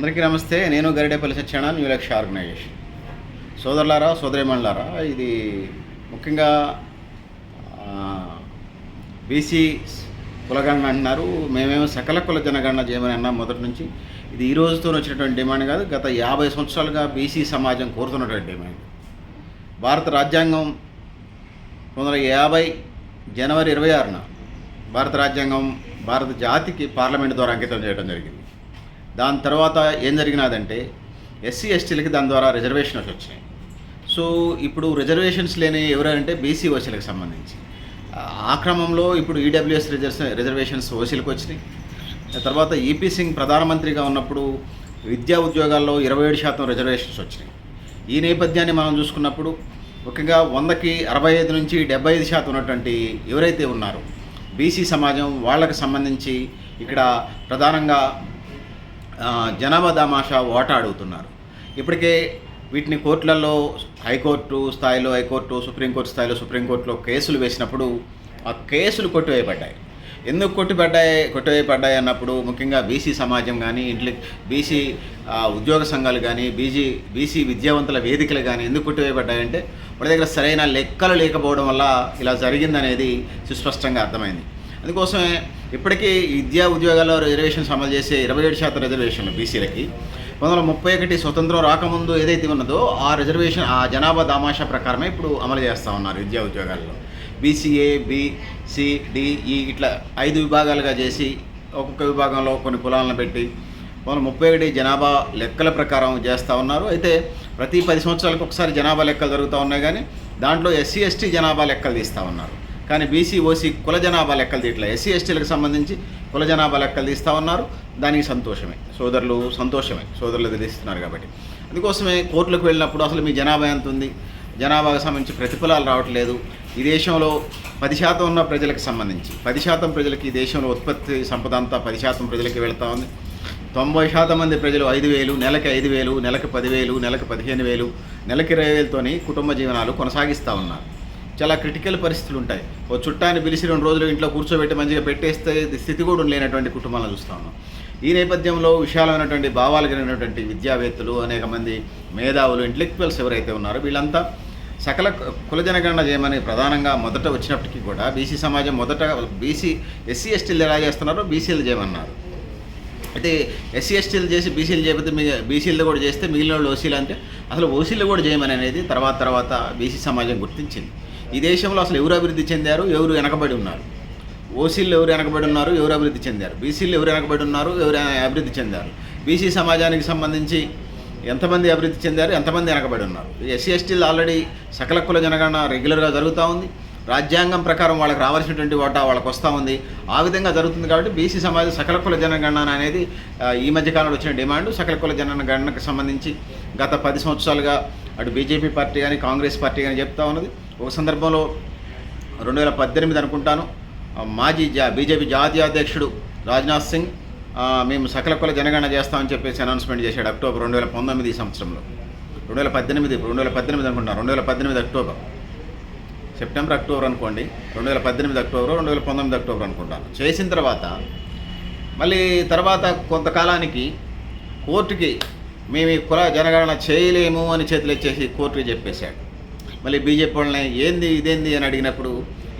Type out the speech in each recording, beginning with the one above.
అందరికీ నమస్తే. నేను గరిడేపల్లి సత్యనారాయణ న్యూ లక్ష్య ఆర్గనైజేషన్ సోదరులారా సోదరిమణులారా ఇది ముఖ్యంగా బీసీ కులగణన అంటున్నారు. మేమేమో సకల కుల జనగణన చేయమని అన్నాం మొదటి నుంచి. ఇది ఈ రోజుతో వచ్చినటువంటి డిమాండ్ కాదు. గత యాభై సంవత్సరాలుగా బీసీ సమాజం కోరుతున్నటువంటి డిమాండ్. భారత రాజ్యాంగం పంతొమ్మిది వందల యాభై జనవరి ఇరవై ఆరున భారత రాజ్యాంగం భారత జాతికి పార్లమెంట్ ద్వారా అంకితం చేయడం జరిగింది. దాని తర్వాత ఏం జరిగినదంటే ఎస్సీ ఎస్టీలకి దాని ద్వారా రిజర్వేషన్స్ వచ్చినాయి సో ఇప్పుడు రిజర్వేషన్స్ లేని ఎవరంటే బీసీ ఓసీలకు సంబంధించి. ఆ- క్రమంలో ఇప్పుడు ఈడబ్ల్యూఎస్ రిజర్స్ రిజర్వేషన్స్ ఓసీలకు వచ్చినాయి. తర్వాత ఈపీ సింగ్ ప్రధానమంత్రిగా ఉన్నప్పుడు విద్యా ఉద్యోగాల్లో ఇరవై ఏడు శాతం రిజర్వేషన్స్ వచ్చినాయి. ఈ నేపథ్యాన్ని మనం చూసుకున్నప్పుడు ముఖ్యంగా వందకి అరవై ఐదు నుంచి డెబ్బై ఐదు శాతం ఉన్నటువంటి ఎవరైతే ఉన్నారో బీసీ సమాజం వాళ్ళకు సంబంధించి ఇక్కడ ప్రధానంగా జనాభా దామాషా ఓటా అడుగుతున్నారు. ఇప్పటికే వీటిని కోర్టులలో హైకోర్టు స్థాయిలో హైకోర్టు సుప్రీంకోర్టు స్థాయిలో సుప్రీంకోర్టులో కేసులు వేసినప్పుడు ఆ కేసులు కొట్టివేయబడ్డాయి. ఎందుకు కొట్టిపడ్డాయి కొట్టివేయబడ్డాయి అన్నప్పుడు ముఖ్యంగా బీసీ సమాజం కానీ ఇంట్లో బీసీ ఉద్యోగ సంఘాలు కానీ బీజీ బీసీ విద్యావంతుల వేదికలు కానీ ఎందుకు కొట్టివేయబడ్డాయంటే మన దగ్గర సరైన లెక్కలు లేకపోవడం వల్ల ఇలా జరిగిందనేది సుస్పష్టంగా అర్థమైంది. అందుకోసమే ఇప్పటికీ విద్యా ఉద్యోగాల్లో రిజర్వేషన్స్ అమలు చేసే ఇరవై ఏడు శాతం రిజర్వేషన్లు బీసీలకి. పంతొమ్మిది వందల ముప్పై ఒకటి స్వతంత్రం రాకముందు ఏదైతే ఉన్నదో ఆ రిజర్వేషన్ ఆ జనాభా దామాషా ప్రకారమే ఇప్పుడు అమలు చేస్తూ ఉన్నారు విద్యా ఉద్యోగాల్లో. బీసీఏ బి ఇట్లా ఐదు విభాగాలుగా చేసి ఒక్కొక్క విభాగంలో కొన్ని కులాలను పెట్టి వందల ముప్పై ఒకటి జనాభా లెక్కల ప్రకారం చేస్తూ ఉన్నారు. అయితే ప్రతి పది సంవత్సరాలకు ఒకసారి జనాభా లెక్కలు జరుగుతూ ఉన్నాయి కానీ దాంట్లో ఎస్సీ ఎస్టీ జనాభా లెక్కలు తీస్తూ ఉన్నారు. కానీ బీసీ ఓసీ కుల జనాభా లెక్కలు తీయట్లే. ఎస్సీ ఎస్టీలకు సంబంధించి కుల జనాభా లెక్కలు తీస్తూ ఉన్నారు. దానికి సంతోషమే. సోదరులు సంతోషమే. సోదరులు తీస్తున్నారు కాబట్టి. అందుకోసమే కోర్టులకు వెళ్ళినప్పుడు అసలు మీ జనాభా ఎంత ఉంది? జనాభాకు సంబంధించి ప్రతిఫలాలు రావట్లేదు. ఈ దేశంలో పది శాతం ఉన్న ప్రజలకు సంబంధించి పది శాతం ప్రజలకి ఈ దేశంలో ఉత్పత్తి సంపద అంతా పది శాతం ప్రజలకి వెళ్తూ ఉంది. తొంభై శాతం మంది ప్రజలు ఐదు వేలు నెలకి ఐదు వేలు నెలకు పదివేలు నెలకు పదిహేను వేలు నెలకి ఇరవై వేలతోని కుటుంబ జీవనాలు కొనసాగిస్తూ ఉన్నారు. చాలా క్రిటికల్ పరిస్థితులు ఉంటాయి. ఓ చుట్టాన్ని పిలిచి రెండు రోజులు ఇంట్లో కూర్చోబెట్టి మంచిగా పెట్టేస్తే స్థితి కూడా లేనటువంటి కుటుంబాలను చూస్తూ ఉన్నాం. ఈ నేపథ్యంలో విశాలమైనటువంటి భావాలు కలిగినటువంటి విద్యావేత్తలు అనేక మంది మేధావులు ఇంటలెక్చువల్స్ ఎవరైతే ఉన్నారో వీళ్ళంతా సకల కులజనగణన చేయమని ప్రధానంగా మొదట వచ్చినప్పటికీ కూడా బీసీ సమాజం మొదట బీసీ ఎస్సీ ఎస్టీలు ఎలా చేస్తున్నారో బీసీలు చేయమన్నారు. అయితే ఎస్సీ ఎస్టీలు చేసి బీసీలు చేయకపోతే మీ బీసీలు కూడా చేస్తే మిగిలిన వాళ్ళు ఓసీలు అంటే అసలు ఓసీలు కూడా చేయమని అనేది తర్వాత తర్వాత బీసీ సమాజం గుర్తించింది. ఈ దేశంలో అసలు ఎవరు అభివృద్ధి చెందారు? ఎవరు వెనకబడి ఉన్నారు? ఓసీలు ఎవరు వెనకబడి ఉన్నారు? ఎవరు అభివృద్ధి చెందారు? బీసీలు ఎవరు వెనకబడి ఉన్నారు? ఎవరు అభివృద్ధి చెందారు? బీసీ సమాజానికి సంబంధించి ఎంతమంది అభివృద్ధి చెందారు? ఎంతమంది వెనకబడి ఉన్నారు? ఎస్సీ ఎస్టీలు ఆల్రెడీ సకల కుల జనగణన రెగ్యులర్గా జరుగుతూ ఉంది. రాజ్యాంగం ప్రకారం వాళ్ళకి రావాల్సినటువంటి వాటా వాళ్ళకి వస్తూ ఉంది. ఆ విధంగా జరుగుతుంది కాబట్టి బీసీ సమాజం సకల కుల జనగణన అనేది ఈ మధ్యకాలంలో వచ్చిన డిమాండ్. సకల కుల జనగణనకు సంబంధించి గత పది సంవత్సరాలుగా అటు బీజేపీ పార్టీ కానీ కాంగ్రెస్ పార్టీ కానీ చెప్తా ఉన్నది. ఓ సందర్భంలో రెండు వేల పద్దెనిమిది అనుకుంటాను మాజీ జా బీజేపీ జాతీయ అధ్యక్షుడు రాజ్నాథ్ సింగ్ మేము సకల కుల జనగణన చేస్తామని చెప్పేసి అనౌన్స్మెంట్ చేశాడు అక్టోబర్ రెండు వేల పంతొమ్మిది సంవత్సరంలో. రెండు వేల పద్దెనిమిది రెండు వేల పద్దెనిమిది అనుకుంటాను రెండు వేల పద్దెనిమిది అక్టోబర్. సెప్టెంబర్ అక్టోబర్ అనుకోండి రెండు వేల పద్దెనిమిది అక్టోబర్ రెండు వేల పంతొమ్మిది అక్టోబర్ అనుకుంటాను. చేసిన తర్వాత మళ్ళీ తర్వాత కొంతకాలానికి కోర్టుకి మేము ఈ కుల జనగణన చేయలేము అని చేతులు ఇచ్చేసి కోర్టుకి చెప్పేశాడు. మళ్ళీ బీజేపీ వాళ్ళని ఏంది ఇదేంది అని అడిగినప్పుడు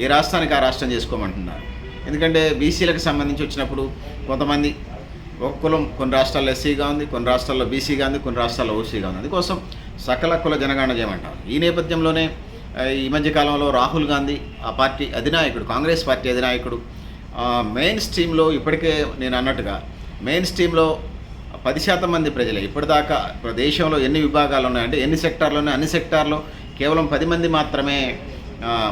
ఈ రాష్ట్రానికి ఆ రాష్ట్రం చేసుకోమంటున్నారు. ఎందుకంటే బీసీలకు సంబంధించి వచ్చినప్పుడు కొంతమంది ఒక కులం కొన్ని రాష్ట్రాల్లో ఎస్సీగా ఉంది కొన్ని రాష్ట్రాల్లో బీసీగా ఉంది కొన్ని రాష్ట్రాల్లో ఓసీగా ఉంది. అందుకోసం సకల కుల జనగణన చేయమంటారు. ఈ నేపథ్యంలోనే ఈ మధ్యకాలంలో రాహుల్ గాంధీ ఆ పార్టీ అధినాయకుడు కాంగ్రెస్ పార్టీ అధినాయకుడు మెయిన్ స్ట్రీమ్లో ఇప్పటికే నేను అన్నట్టుగా మెయిన్ స్ట్రీమ్లో పది శాతం మంది ప్రజలే. ఇప్పటిదాకా దేశంలో ఎన్ని విభాగాలు ఉన్నాయంటే ఎన్ని సెక్టార్లు ఉన్నాయి అన్ని సెక్టార్లో కేవలం పది మంది మాత్రమే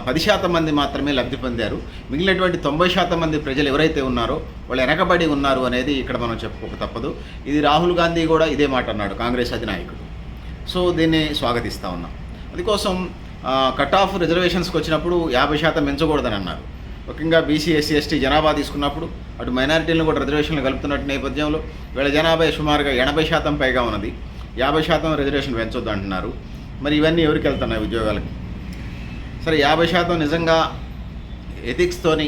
పది శాతం మంది మాత్రమే లబ్ధి పొందారు. మిగిలినటువంటి తొంభై శాతం మంది ప్రజలు ఎవరైతే ఉన్నారో వాళ్ళు వెనకబడి ఉన్నారు అనేది ఇక్కడ మనం చెప్పుకోక తప్పదు. ఇది రాహుల్ గాంధీ కూడా ఇదే మాట అన్నాడు కాంగ్రెస్ అధినాయకుడు. సో దీన్ని స్వాగతిస్తూ ఉన్నాం. అందుకోసం కట్ ఆఫ్ రిజర్వేషన్స్కి వచ్చినప్పుడు యాభై శాతం పెంచకూడదని అన్నారు. ముఖ్యంగా బీసీ ఎస్సీ ఎస్టీ జనాభా తీసుకున్నప్పుడు అటు మైనారిటీలను కూడా రిజర్వేషన్లు కలుపుతున్నట్టు నేపథ్యంలో వీళ్ళ జనాభా సుమారుగా ఎనభై శాతం పైగా ఉన్నది. యాభై శాతం రిజర్వేషన్ పెంచొద్దు అంటున్నారు మరి ఇవన్నీ ఎవరికి వెళ్తున్నాయి ఉద్యోగాలకి? సరే యాభై శాతం నిజంగా ఎథిక్స్తోని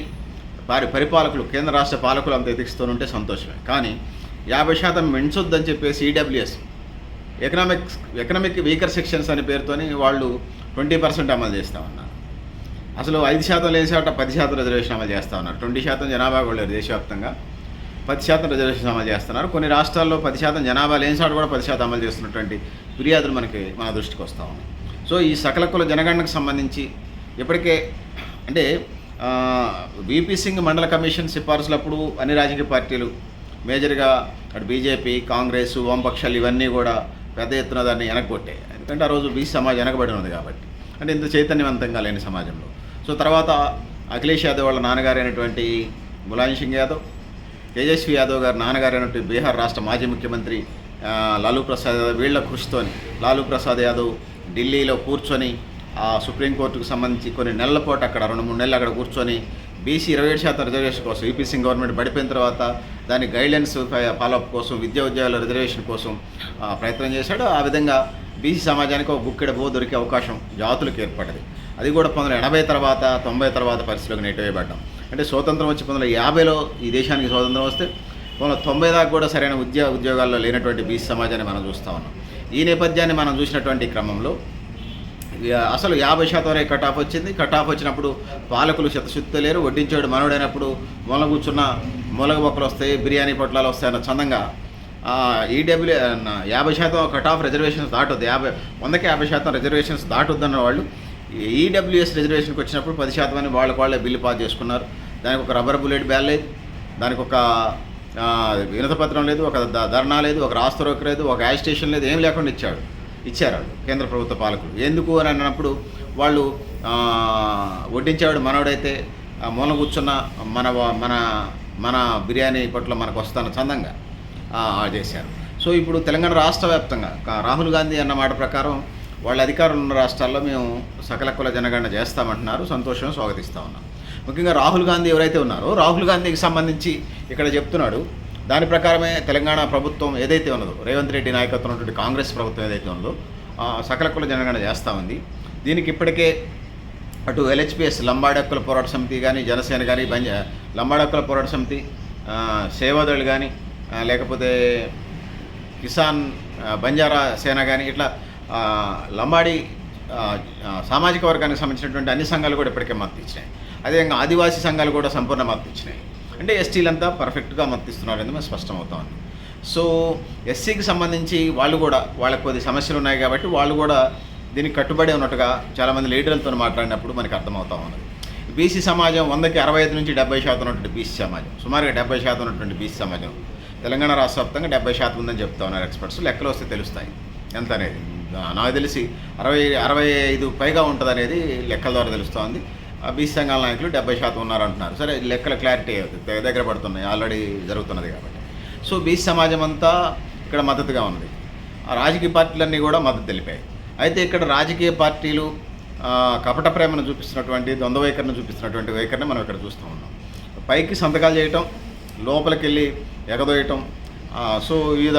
వారి పరిపాలకులు కేంద్ర రాష్ట్ర పాలకులు అంత ఎథిక్స్తో ఉంటే సంతోషమే. కానీ యాభై శాతం మెంచొద్దని చెప్పేసి EWS economics economic weaker sections అనే పేరుతోని వాళ్ళు ట్వంటీ పర్సెంట్ అమలు చేస్తామన్నారు అసలు ఐదు శాతం లేని శాతం పది శాతం రిజర్వేషన్ అమలు చేస్తా ఉన్నారు. ట్వంటీ శాతం జనాభా కూడా లేరు దేశవ్యాప్తంగా. పది శాతం రిజర్వేషన్ అమలు చేస్తున్నారు. కొన్ని రాష్ట్రాల్లో పది శాతం జనాభా లేని శాతం కూడా పది శాతం అమలు చేస్తున్నటువంటి ఫిర్యాదులు మనకి మన దృష్టికి వస్తూ ఉన్నాయి. సో ఈ సకల కుల జనగణనకు సంబంధించి ఇప్పటికే అంటే బీపీ సింగ్ మండల కమిషన్ సిఫార్సులప్పుడు అన్ని రాజకీయ పార్టీలు మేజర్గా అటు బీజేపీ కాంగ్రెస్ వామపక్షాలు ఇవన్నీ కూడా పెద్ద ఎత్తున దాన్ని వెనక్కొట్టాయి ఎందుకంటే ఆ రోజు బీసీ సమాజం వెనకబడి ఉన్నది కాబట్టి. అంటే ఇంత చైతన్యవంతంగా లేని సమాజంలో. సో తర్వాత అఖిలేష్ యాదవ్ వాళ్ళ నాన్నగారైనటువంటి అయినటువంటి ములాయం సింగ్ యాదవ్ తేజస్వి యాదవ్ గారు నాన్నగారు అయినటువంటి బీహార్ రాష్ట్ర మాజీ ముఖ్యమంత్రి లాలూ ప్రసాద్ యాదవ్ వీళ్ళ కృషితోని లాలూ ప్రసాద్ యాదవ్ ఢిల్లీలో కూర్చొని ఆ సుప్రీంకోర్టుకు సంబంధించి కొన్ని నెలల పాటు అక్కడ రెండు మూడు నెలలు అక్కడ కూర్చొని బీసీ ఇరవై ఏడు శాతం రిజర్వేషన్ కోసం యూపీ సింగ్ గవర్నమెంట్ పడిపోయిన తర్వాత దాని గైడ్లైన్స్ ఫాలోఅప్ కోసం విద్యా ఉద్యోగాల రిజర్వేషన్ కోసం ప్రయత్నం చేశాడు. ఆ విధంగా బీసీ సమాజానికి ఒక గుక్కెడ బో దొరికే అవకాశం జాతులకు ఏర్పడ్డది. అది కూడా పంతొమ్మిది ఎనభై తర్వాత తొంభై తర్వాత పరిస్థితిలోకి నెట్టివేయబడ్డాం. అంటే స్వతంత్రం వచ్చి పంతొమ్మిది వందల యాభైలో ఈ దేశానికి స్వాతంత్రం వస్తే పంతొమ్మిది వందల తొంభై దాకా కూడా సరైన ఉద్యోగ ఉద్యోగాల్లో లేనటువంటి బీసీ సమాజాన్ని మనం చూస్తూ ఉన్నాం. ఈ నేపథ్యాన్ని మనం చూసినటువంటి క్రమంలో ఇక అసలు యాభై శాతం వరకు కట్ ఆఫ్ వచ్చింది. కట్ ఆఫ్ వచ్చినప్పుడు పాలకులు శతశుద్ధి లేరు. వడ్డించేవాడు మనోడైనప్పుడు మూల కూర్చున్న మూలగ మొక్కలు వస్తాయి బిర్యానీ పొట్లాలు వస్తాయన్న చందంగా ఈడబ్ల్యూ యాభై శాతం కట్ ఆఫ్ రిజర్వేషన్స్ దాటొద్దు. యాభై వందకి యాభై శాతం రిజర్వేషన్స్ దాటొద్దన్న వాళ్ళు ఈడబ్ల్యూఎస్ రిజర్వేషన్కి వచ్చినప్పుడు పది శాతం అని వాళ్ళకి వాళ్ళే బిల్లు పాస్ చేసుకున్నారు. దానికి ఒక రబ్బర్ బుల్లెట్ బ్యాల్ లేదు. దానికి ఒక వినతపత్రం లేదు ఒక ద- ధర్నా లేదు ఒక రాస్తరోక్ లేదు ఒక యాజిటేషన్ లేదు ఏం లేకుండా ఇచ్చాడు. ఇచ్చారు వాళ్ళు కేంద్ర ప్రభుత్వ పాలకులు. ఎందుకు అని అన్నప్పుడు వాళ్ళు వడ్డించేవాడు మనోడైతే మూల కూర్చున్న మన మన మన బిర్యానీ పట్ల మనకు వస్తాను చందంగా ఆ, చేశారు. సో ఇప్పుడు తెలంగాణ రాష్ట్ర వ్యాప్తంగా రాహుల్ గాంధీ అన్న మాట ప్రకారం వాళ్ళ అధికారులు ఉన్న రాష్ట్రాల్లో మేము సకల కుల జనగణన చేస్తామంటున్నారు సంతోషం స్వాగతిస్తా ఉన్నాం. ముఖ్యంగా రాహుల్ గాంధీ ఎవరైతే ఉన్నారో రాహుల్ గాంధీకి సంబంధించి ఇక్కడ చెప్తున్నాడు దాని ప్రకారమే తెలంగాణ ప్రభుత్వం ఏదైతే ఉన్నదో రేవంత్ రెడ్డి నాయకత్వం ఉన్నటువంటి కాంగ్రెస్ ప్రభుత్వం ఏదైతే ఉందో సకల కుల జనగణన చేస్తూ ఉంది. దీనికి ఇప్పటికే అటు ఎల్హెచ్పిఎస్ లంబాడక్కుల పోరాట సమితి కానీ జనసేన కానీ బంజ లంబాడక్కుల పోరాట సమితి ఆ, కానీ లేకపోతే కిసాన్ బంజారా సేన కానీ ఇట్లా లంబాడి సామాజిక వర్గానికి సంబంధించినటువంటి అన్ని సంఘాలు కూడా ఇప్పటికే మద్దతు ఇచ్చినాయి. అదేవిధంగా ఆదివాసీ సంఘాలు కూడా సంపూర్ణ మద్దతు ఇచ్చినాయి. అంటే ఎస్టీలంతా పర్ఫెక్ట్గా మద్దతిస్తున్నారు అనేది అనేది స్పష్టమవుతా ఉంది సో ఎస్సీకి సంబంధించి వాళ్ళు కూడా వాళ్ళకి కొద్ది సమస్యలు ఉన్నాయి కాబట్టి వాళ్ళు కూడా దీనికి కట్టుబడి ఉన్నట్టుగా చాలామంది లీడర్లతో మాట్లాడినప్పుడు మనకి అర్థమవుతా ఉన్నది. బీసీ సమాజం వందకి అరవై ఐదు నుంచి డెబ్బై శాతం ఉన్నటువంటి బీసీ సమాజం. సుమారుగా డెబ్బై శాతం ఉన్నటువంటి బీసీ సమాజం. తెలంగాణ రాష్ట్ర వ్యాప్తంగా డెబ్బై శాతం ఉందని చెప్తా ఉన్నారు ఎక్స్పర్ట్స్. లెక్కలు వస్తే తెలుస్తాయి. ఎంత అనేది నాకు తెలిసి అరవై అరవై ఐదు పైగా ఉంటుంది అనేది లెక్కల ద్వారా తెలుస్తోంది. ఆ బీసీ సంఘాల నాయకులు డెబ్బై శాతం ఉన్నారు అంటున్నారు సరే లెక్కల క్లారిటీ దగ్గర దగ్గర పడుతున్నాయి. ఆల్రెడీ జరుగుతున్నది కాబట్టి. సో బీసీ సమాజం అంతా ఇక్కడ మద్దతుగా ఉన్నది ఆ రాజకీయ పార్టీలన్నీ కూడా మద్దతు తెలిపాయి. అయితే ఇక్కడ రాజకీయ పార్టీలు కపట ప్రేమను చూపిస్తున్నటువంటి ద్వంద్వ వైఖరిని చూపిస్తున్నటువంటి వైఖరిని మనం ఇక్కడ చూస్తూ ఉన్నాం. పైకి సంతకాలు చేయటం లోపలికి వెళ్ళి ఎగదోయటం సో వివిధ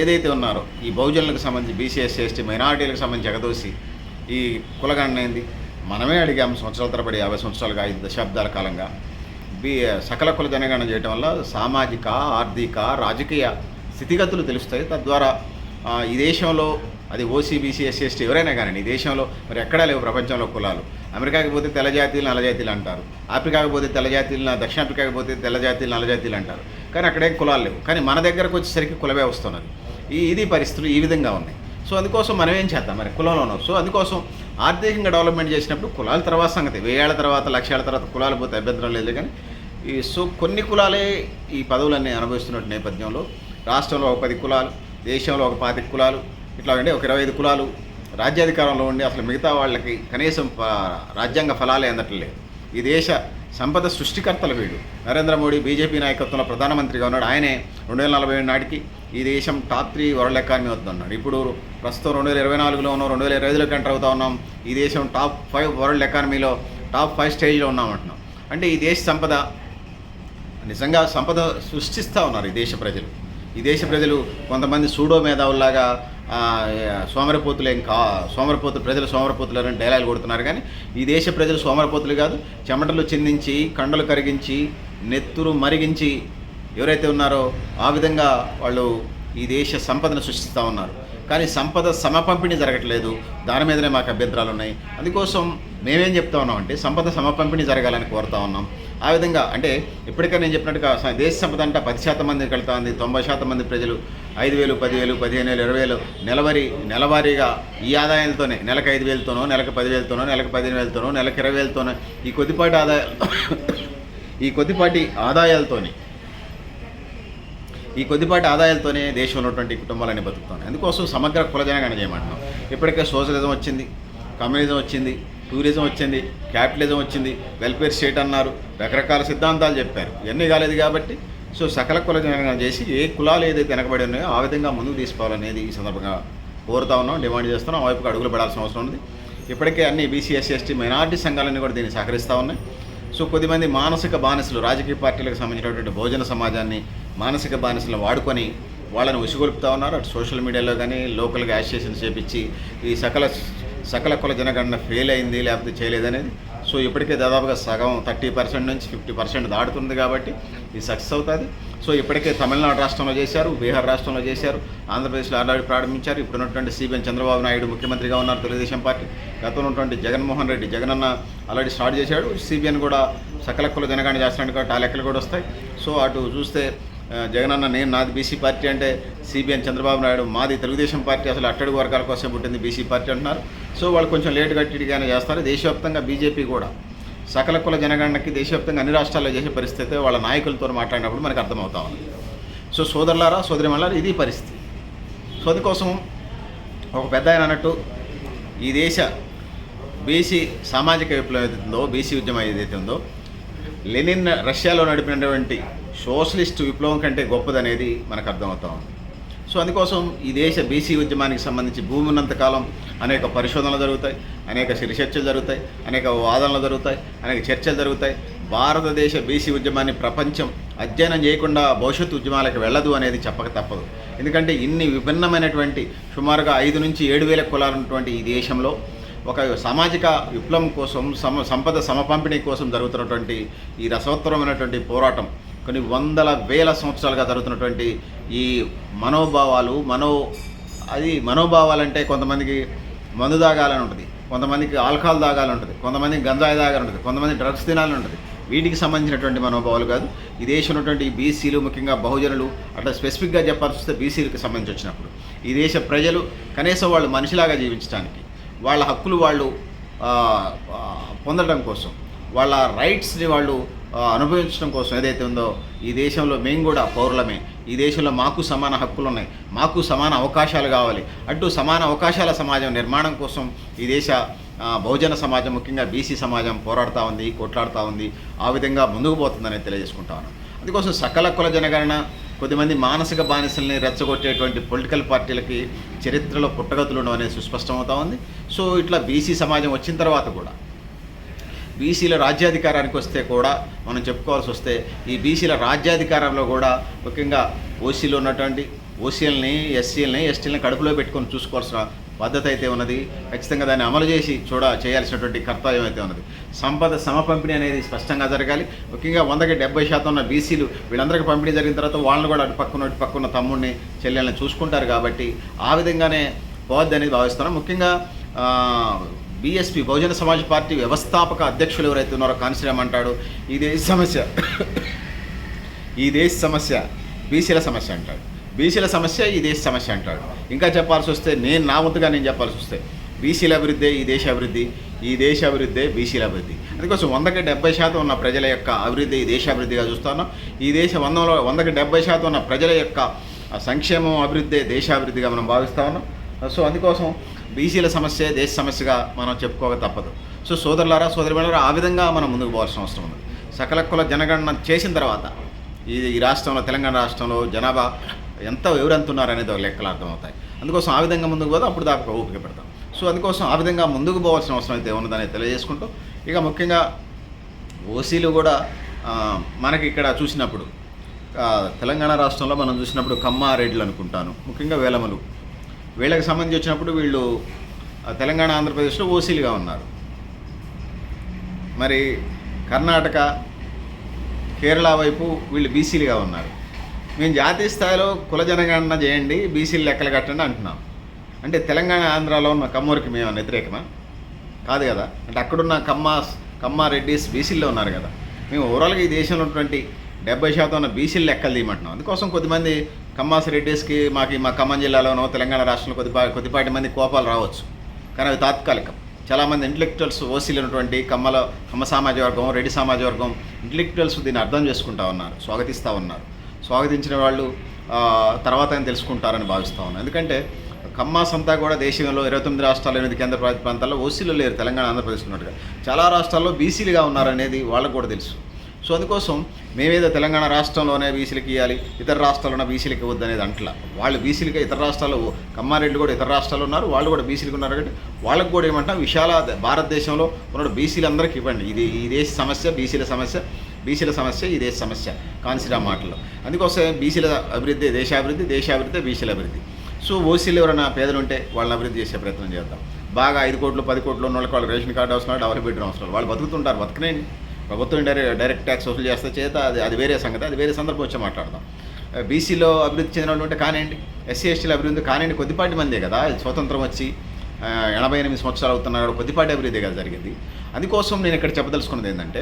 ఏదైతే ఉన్నారో ఈ బహుజనులకు సంబంధించి బీసీఎస్ ఎస్టీ మైనారిటీలకు సంబంధించి ఎగదోసి ఈ కులగణనైంది మనమే అడిగాము సంవత్సరాల తరబడి యాభై సంవత్సరాలుగా ఐదు దశాబ్దాల కాలంగా. బి సకల కుల జనగణన చేయటం వల్ల సామాజిక ఆర్థిక రాజకీయ స్థితిగతులు తెలుస్తాయి. తద్వారా ఈ దేశంలో అది ఓసీ బీసీ ఎస్సీ ఎవరైనా కానీ ఈ దేశంలో మరి ఎక్కడా లేవు ప్రపంచంలో కులాలు. అమెరికాకి పోతే తెల్ల జాతీయులు నల్ల జాతీయులు అంటారు. ఆఫ్రికాకి పోతే తెల్ల జాతీయులు దక్షిణాఫ్రికాకి పోతే తెల్ల జాతీయులు నల్ల జాతీయులు అంటారు. కానీ అక్కడే కులాలు లేవు. కానీ మన దగ్గరకు వచ్చేసరికి కుల వ్యవస్థ ఉన్నది ఈ ఇది పరిస్థితులు ఈ విధంగా ఉన్నాయి. సో అందుకోసం మనం ఏం చేద్దాం? మరి కులంలో ఉన్నాం. సో అందుకోసం ఆర్థికంగా డెవలప్మెంట్ చేసినప్పుడు కులాల తర్వాత సంగతి. వేయాల తర్వాత లక్షల తర్వాత కులాలు పోతే అభ్యంతరం లేదు కానీ ఈ సో కొన్ని కులాలే ఈ పదవులన్నీ అనుభవిస్తున్న నేపథ్యంలో రాష్ట్రంలో ఒక పది కులాలు దేశంలో ఒక పాతిక కులాలు ఇట్లా అంటే ఒక ఇరవై ఐదు కులాలు రాజ్యాధికారంలో ఉండి అసలు మిగతా వాళ్ళకి కనీసం రాజ్యాంగ ఫలాలే అందట్లేదు ఈ దేశ సంపద సృష్టికర్తలు వీడు నరేంద్ర మోడీ బీజేపీ నాయకత్వంలో ప్రధానమంత్రిగా ఉన్నాడు. ఆయనే రెండు వేల నలభై ఏడు నాటికి ఈ దేశం టాప్ త్రీ వరల్డ్ ఎకానమీ వద్దన్నాడు ఇప్పుడు ప్రస్తుతం రెండు వేల ఇరవై నాలుగులో ఉన్నాం రెండు వేల ఇరవై ఐదులోకి ఎంటర్ అవుతా ఉన్నాం. ఈ దేశం టాప్ ఫైవ్ వరల్డ్ ఎకానమీలో టాప్ ఫైవ్ స్టేజ్లో ఉన్నామంటున్నాం అంటే ఈ దేశ సంపద నిజంగా సంపద సృష్టిస్తూ ఉన్నారు ఈ దేశ ప్రజలు. ఈ దేశ ప్రజలు కొంతమంది సూడో మేధావుల్లాగా సోమరపోతులు ఏం కా సోమరపోతులు ప్రజలు సోమరపోతులు అని డైలాగులు కొడుతున్నారు. కానీ ఈ దేశ ప్రజలు సోమరపోతులు కాదు చెమటలు చిందించి కండలు కరిగించి నెత్తురు మరిగించి ఎవరైతే ఉన్నారో ఆ విధంగా వాళ్ళు ఈ దేశ సంపదను సృష్టిస్తూ ఉన్నారు. కానీ సంపద సమపంపిణీ జరగట్లేదు. దాని మీదనే మాకు అభ్యంతరాలు ఉన్నాయి అందుకోసం మేమేం చెప్తా ఉన్నాం అంటే సంపద సమపంపిణీ జరగాలని కోరుతా ఉన్నాం. ఆ విధంగా అంటే ఇప్పటికే నేను చెప్పినట్టుగా దేశ సంపద అంటే పది శాతం మందికి వెళ్తా ఉంది తొంభై శాతం మంది ప్రజలు ఐదు వేలు పదివేలు పదిహేను వేలు ఇరవై వేలు నెలవారీ నెలవారీగా ఈ ఆదాయాలతోనే నెలకు ఐదు వేలతోనో నెలకు పదివేలతోనో నెలకు పదిహేను వేలతోనో నెలకు ఇరవై వేలతోనో ఈ కొద్దిపాటి ఆదాయ ఈ కొద్దిపాటి ఆదాయాలతోనే ఈ కొద్దిపాటి ఆదాయాలతోనే దేశంలో ఉన్నటువంటి కుటుంబాలని బతుకుతాను అందుకోసం సమగ్ర కుల జనగణన చేయమంటున్నాం ఇప్పటికే సోషలిజం వచ్చింది కమ్యూనిజం వచ్చింది టూరిజం వచ్చింది క్యాపిటలిజం వచ్చింది వెల్ఫేర్ స్టేట్ అన్నారు రకరకాల సిద్ధాంతాలు చెప్పారు. ఇవన్నీ కాలేదు కాబట్టి సో సకల కుల జనగణన చేసి ఏ కులాలు ఏదైతే వెనకబడి ఉన్నాయో ఆ విధంగా ముందుకు తీసుకోవాలనేది ఈ సందర్భంగా కోరుతా ఉన్నాం డిమాండ్ చేస్తున్నాం. ఆ వైపుకి అడుగులు పడాల్సిన అవసరం ఉంది. ఇప్పటికే అన్ని బీసీ ఎస్సీ ఎస్టీ మైనార్టీ సంఘాలన్నీ కూడా దీన్ని సహకరిస్తూ ఉన్నాయి. సో కొద్దిమంది మానసిక బానిసలు రాజకీయ పార్టీలకు సంబంధించినటువంటి భోజన సమాజాన్ని మానసిక బానిసలను వాడుకొని వాళ్ళని ఉసిగొలుపుతూ ఉన్నారు. అటు సోషల్ మీడియాలో కానీ లోకల్గా యాజిటేషన్స్ చేపించి ఈ సకల సకల కుల జనగణన ఫెయిల్ అయింది లేకపోతే చేయలేదనేది. సో ఇప్పటికే దాదాపుగా సగం థర్టీ పర్సెంట్ నుంచి ఫిఫ్టీ పర్సెంట్ దాడుతుంది కాబట్టి ఇది సక్సెస్ అవుతుంది. సో ఇప్పటికే తమిళనాడు రాష్ట్రంలో చేశారు బీహార్ రాష్ట్రంలో చేశారు ఆంధ్రప్రదేశ్లో ఆల్రెడీ ప్రారంభించారు. ఇప్పుడు ఉన్నటువంటి సీఎం చంద్రబాబు నాయుడు ముఖ్యమంత్రిగా ఉన్నారు తెలుగుదేశం పార్టీ. గతంలో ఉన్నటువంటి జగన్మోహన్ రెడ్డి జగనన్న ఆల్రెడీ స్టార్ట్ చేశాడు. సిబిఎన్ కూడా సకల కుల జనగణన చేస్తున్నాడు కాబట్టి ఆ లెక్కలు కూడా వస్తాయి. సో అటు చూస్తే జగనన్న నేను నాది బీసీ పార్టీ అంటే సిబిఎన్ చంద్రబాబు నాయుడు మాది తెలుగుదేశం పార్టీ అసలు అట్టడుగు వర్గాల కోసం పుట్టింది బీసీ పార్టీ అంటున్నారు. సో వాళ్ళు కొంచెం లేట్ కట్టిగానే చేస్తారు. దేశవ్యాప్తంగా బీజేపీ కూడా సకల కుల జనగణనకి దేశవ్యాప్తంగా అన్ని రాష్ట్రాల్లో చేసే పరిస్థితి వాళ్ళ నాయకులతో మాట్లాడినప్పుడు మనకు అర్థమవుతా ఉంది. సో సోదరులారా సోదరిమల్లారా ఇది పరిస్థితి. సో అందుకోసం ఒక పెద్ద ఆయన అన్నట్టు ఈ దేశ బీసీ సామాజిక విప్లవం ఏదైతే ఉందో బీసీ ఉద్యమం ఏదైతే ఉందో లెనిన్ రష్యాలో నడిపినటువంటి సోషలిస్ట్ విప్లవం కంటే గొప్పదనేది మనకు అర్థమవుతా ఉంది సో అందుకోసం ఈ దేశ బీసీ ఉద్యమానికి సంబంధించి భూమి ఉన్నంతకాలం అనేక పరిశోధనలు జరుగుతాయి అనేక రీసెర్చ్లు జరుగుతాయి అనేక వాదనలు జరుగుతాయి అనేక చర్చలు జరుగుతాయి. భారతదేశ బీసీ ఉద్యమాన్ని ప్రపంచం అధ్యయనం చేయకుండా భవిష్యత్తు ఉద్యమాలకు వెళ్ళదు అనేది చెప్పక తప్పదు. ఎందుకంటే ఇన్ని విభిన్నమైనటువంటి సుమారుగా ఐదు నుంచి ఏడు వేల కులాలు ఉన్నటువంటి ఈ దేశంలో ఒక సామాజిక విప్లవం కోసం సమ సంపద సమపంపిణీ కోసం జరుగుతున్నటువంటి ఈ రసవత్తరమైనటువంటి పోరాటం కొన్ని వందల వేల సంవత్సరాలుగా జరుగుతున్నటువంటి ఈ మనోభావాలు మనో అది మనోభావాలంటే కొంతమందికి మందు తాగాలని ఉంటుంది. కొంతమందికి ఆల్కహాల్ తాగాలని ఉంటుంది. కొంతమందికి గంజాయి తాగాలని ఉంటుంది. కొంతమంది డ్రగ్స్ తినాలని ఉంటుంది. వీటికి సంబంధించినటువంటి మనోభావాలు కాదు. ఈ దేశంలో ఉన్నటువంటి బీసీలు ముఖ్యంగా బహుజనులు అట్లా స్పెసిఫిక్గా చెప్పాల్సి వస్తే బీసీలకు సంబంధించి వచ్చినప్పుడు ఈ దేశ ప్రజలు కనీసం వాళ్ళు మనిషిలాగా జీవించడానికి వాళ్ళ హక్కులు వాళ్ళు పొందడం కోసం వాళ్ళ రైట్స్ని వాళ్ళు అనుభవించడం కోసం ఏదైతే ఉందో ఈ దేశంలో మేము కూడా పౌరులమే. ఈ దేశంలో మాకు సమాన హక్కులు ఉన్నాయి మాకు సమాన అవకాశాలు కావాలి. అటు సమాన అవకాశాల సమాజం నిర్మాణం కోసం ఈ దేశ బహుజన సమాజం ముఖ్యంగా బీసీ సమాజం పోరాడుతూ ఉంది కొట్లాడుతూ ఉంది. ఆ విధంగా ముందుకు పోతుందని తెలియజేసుకుంటాను అందుకోసం సకల కుల జనగణన కొద్దిమంది మానసిక బానిసల్ని రెచ్చగొట్టేటువంటి పొలిటికల్ పార్టీలకి చరిత్రలో పుట్టగతులు ఉండడం అనేది సుస్పష్టమవుతా ఉంది. సో ఇట్లా బీసీ సమాజం వచ్చిన తర్వాత కూడా బీసీల రాజ్యాధికారానికి వస్తే కూడా మనం చెప్పుకోవాల్సి వస్తే ఈ బీసీల రాజ్యాధికారంలో కూడా ముఖ్యంగా ఓసీలో ఉన్నటువంటి ఓసీలని ఎస్సీలని ఎస్టీలని కడుపులో పెట్టుకొని చూసుకోవాల్సిన పద్ధతి అయితే ఉన్నది. ఖచ్చితంగా దాన్ని అమలు చేసి చూడ చేయాల్సినటువంటి కర్తవ్యం అయితే ఉన్నది. సంపద సమపంపిణీ అనేది స్పష్టంగా జరగాలి. ముఖ్యంగా వందకి డెబ్బై శాతం ఉన్న బీసీలు వీళ్ళందరికీ పంపిణీ జరిగిన తర్వాత వాళ్ళని కూడా అటు పక్కన అటు పక్కన తమ్ముడిని చెల్లెల్ని చూసుకుంటారు కాబట్టి ఆ విధంగానే పోవద్దు అనేది భావిస్తున్నాం. ముఖ్యంగా బీఎస్పీ బహుజన సమాజ్ పార్టీ వ్యవస్థాపక అధ్యక్షులు ఎవరైతే ఉన్నారో కాన్సీరామ్ అంటాడు. ఈ దేశ సమస్య. ఈ దేశ సమస్య. బీసీల సమస్య అంటాడు. బీసీల సమస్య ఈ దేశ సమస్య అంటాడు. ఇంకా చెప్పాల్సి వస్తే నేను నా వంతుగా నేను చెప్పాల్సి వస్తే బీసీల అభివృద్ధి ఈ దేశ అభివృద్ధి ఈ దేశ అభివృద్ధి బీసీల అభివృద్ధి. అందుకోసం వందకి డెబ్బై శాతం ఉన్న ప్రజల యొక్క అభివృద్ధి ఈ దేశ అభివృద్ధిగా చూస్తున్నాం ఈ దేశ వందలో వందకి డెబ్బై శాతం ఉన్న ప్రజల యొక్క సంక్షేమం అభివృద్ధి దేశాభివృద్ధిగా మనం భావిస్తా ఉన్నాం. సో అందుకోసం బీసీల సమస్య దేశ సమస్యగా మనం చెప్పుకోక తప్పదు. సో సోదరులారా సోదరులారా ఆ విధంగా మనం ముందుకు పోవాల్సిన అవసరం ఉంది. సకల కుల జనగణన చేసిన తర్వాత ఈ ఈ రాష్ట్రంలో తెలంగాణ రాష్ట్రంలో జనాభా ఎంత ఎవరెంత ఉన్నారు అనేది ఒక లెక్కలు అర్థమవుతాయి. అందుకోసం ఆ విధంగా ముందుకు పోతే అప్పుడు దాకా ఓపిక పెడతాం. సో అందుకోసం ఆ విధంగా ముందుకు పోవాల్సిన అవసరం అయితే ఉన్నదని తెలియజేసుకుంటూ ఇక ముఖ్యంగా ఓసీలు కూడా మనకి ఇక్కడ చూసినప్పుడు తెలంగాణ రాష్ట్రంలో మనం చూసినప్పుడు కమ్మారెడ్లు అనుకుంటాను ముఖ్యంగా వేలమలు. వీళ్ళకి సంబంధించి వచ్చినప్పుడు వీళ్ళు ఆ, తెలంగాణ ఆంధ్రప్రదేశ్లో ఓసీలుగా ఉన్నారు. మరి కర్ణాటక కేరళ వైపు వీళ్ళు బీసీలుగా ఉన్నారు. మేము జాతీయ స్థాయిలో కుల జనగణన చేయండి బీసీలు లెక్కలు కట్టండి అంటున్నాం. అంటే తెలంగాణ ఆంధ్రాలో ఉన్న కమ్మూరికి మేము వ్యతిరేకమా? కాదు కదా. అంటే అక్కడున్న కమ్మ కమ్మారెడ్డిస్ బీసీల్లో ఉన్నారు కదా. మేము ఓవరాల్గా ఈ దేశంలో ఉన్నటువంటి డెబ్బై శాతం ఉన్న బీసీలు లెక్కలు తీయమంటున్నాం. అందుకోసం కొద్దిమంది కమ్మాస్ రెడ్డిస్కి మాకు మా ఖమ్మం జిల్లాలోనో తెలంగాణ రాష్ట్రంలో కొద్దిపా కొద్దిపాటి మంది కోపాలు రావచ్చు. కానీ అవి తాత్కాలికం. చాలామంది ఇంటలెక్చువల్స్ ఓసీలు ఉన్నటువంటి కమ్మల కమ్మ సమాజ వర్గం రెడ్డి సమాజ వర్గం ఇంటలెక్చువల్స్ దీన్ని అర్థం చేసుకుంటా ఉన్నారు స్వాగతిస్తూ ఉన్నారు. స్వాగతించిన వాళ్ళు తర్వాత ఆయన తెలుసుకుంటారని భావిస్తూ ఉన్నాను ఎందుకంటే కమ్మాస్ అంతా కూడా దేశంలో ఇరవై తొమ్మిది రాష్ట్రాలు ఎనిమిది కేంద్ర ప్రాంతాల్లో ఓసీలు లేరు తెలంగాణ ఆంధ్రప్రదేశ్ ఉన్నట్టుగా. చాలా రాష్ట్రాల్లో బీసీలుగా ఉన్నారనేది వాళ్ళకు కూడా తెలుసు. సో అందుకోసం మేమేదో తెలంగాణ రాష్ట్రంలోనే బీసీలకి ఇవ్వాలి ఇతర రాష్ట్రాల్లోనే బీసీలకి ఇవ్వద్దు అనేది అంటలా. వాళ్ళు బీసీలకి ఇతర రాష్ట్రాల్లో కమ్మారెడ్డి కూడా ఇతర రాష్ట్రాల్లో ఉన్నారు వాళ్ళు కూడా బీసీలకు ఉన్నారు కాబట్టి వాళ్ళకి కూడా ఏమంటాం విశాల భారతదేశంలో ఉన్న బీసీలందరికీ ఇవ్వండి. ఇది ఈ దేశ సమస్య బీసీల సమస్య బీసీల సమస్య ఈ దేశ సమస్య. కాన్సిరా మాటల్లో. అందుకోసం బీసీల అభివృద్ధి దేశాభివృద్ధి దేశాభివృద్ధి బీసీల అభివృద్ధి. సో ఓసీలు ఎవరైనా పేదలు ఉంటే వాళ్ళని అభివృద్ధి చేసే ప్రయత్నం చేద్దాం. బాగా ఐదు కోట్లు పది కోట్లు ఉన్న వాళ్ళకి వాళ్ళు రేషన్ కార్డు అవసరం డబల్ బెడ్రూమ్ అవసరం. వాళ్ళు బతుకుతుంటారు బతకనేయండి. ప్రభుత్వం డైరెక్ట్ డైరెక్ట్ ట్యాక్స్ వసూలు చేస్తే చేత అది అది వేరే సంగతి అది వేరే సందర్భం వచ్చి మాట్లాడదాం. బీసీలో అభివృద్ధి చెందిన వాళ్ళు ఉంటే కానివ్వండి ఎస్సీ ఎస్టీల అభివృద్ధి కానివ్వండి కొద్దిపాటి మందే కదా స్వతంత్రం వచ్చి ఎనభై ఎనిమిది సంవత్సరాలు అవుతున్నాడు కొద్దిపాటి అభివృద్ధి కదా జరిగింది. అందుకోసం నేను ఇక్కడ చెప్పదలుచుకున్నది ఏంటంటే